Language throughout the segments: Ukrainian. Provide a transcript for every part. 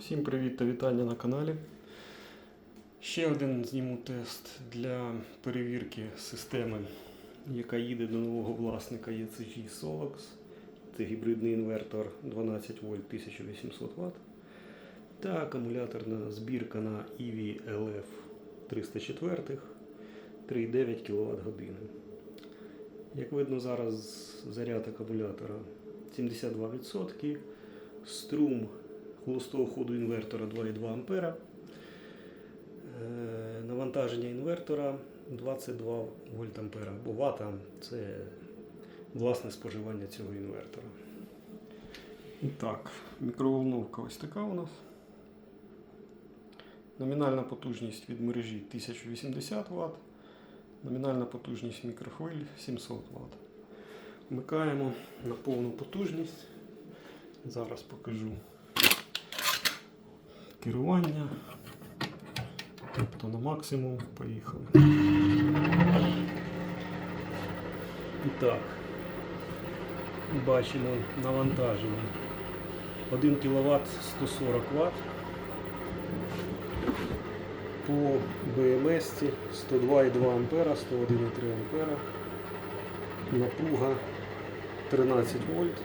Всім привіт та вітання на каналі. Ще один зніму тест для перевірки системи, яка їде до нового власника ECG Solox. Це гібридний інвертор 12 вольт 1800 Вт. Та акумуляторна збірка на EV LF 304 3,9 кВт години. Як видно, зараз заряд акумулятора 72%, струм холостого ходу інвертора 2,2 А. Е, Навантаження інвертора 22 вольт ампера, бо вата це власне споживання цього інвертора. І так, мікроволновка ось така у нас. Номінальна потужність від мережі 1080 Вт. Номінальна потужність мікрохвиль 700 Вт. Вмикаємо на повну потужність. Зараз покажу керування. Тобто на максимум поїхали. І так, бачимо навантаження. 1 кВт 140 Вт. По БМС 102,2 А, 101,3 А. Напруга 13 вольт.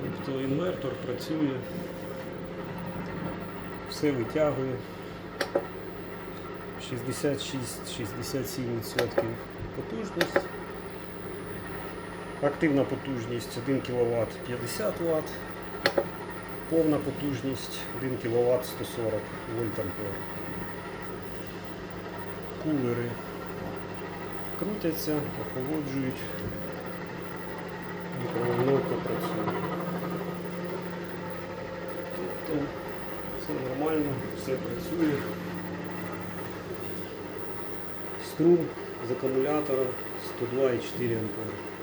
Тобто інвертор працює, все витягує. 66-67% потужність. Активна потужність 1 кВт 50 Вт. Повна потужність 1 кВт 140 вольт. Кулери крутяться, охолоджують. Мікроволновка працює. Тобто все нормально, все працює. Струм з акумулятора 102,4 А.